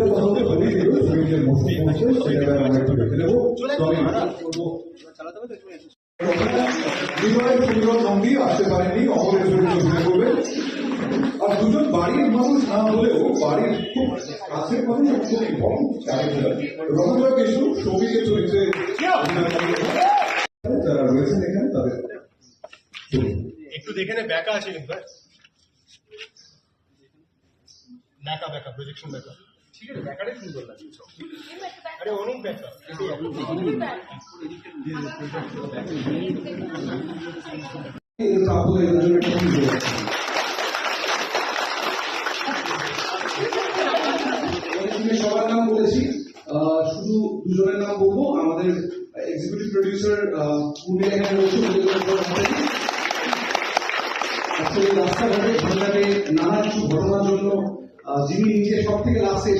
কথা হতে পারি এগুলো শরীরের মধ্যে পৌঁছে আমরা একটু তবে আসতে পারেনি অপরের শরীরে অভিনয় করবেন আর দুজন বাড়ির মানুষ না হলেও বাড়ির খুব কাছের মানুষ এবং খুব কম চরিত্রে যারা রয়েছেন এখানে তাদের একটু দেখে নে ব্যাকা আছে কিন্তু হ্যাঁ? ব্যাকা ব্যাকা প্রজেকশন ব্যাকা। ঠিক আছে ব্যাকাটাই সুন্দর লাগছে আরে অনেক ব্যাকা সবার নাম বলেছি। শুধু দুজনের নাম বলব। আমাদের এক্সিকিউটিভ প্রডিউসার উর্মিলা এখানে রয়েছে। আসলে রাস্তাঘাটে ঘটনাকে নানা কিছু ঘটনার জন্য যিনি নিজে সব থেকে লাস্টে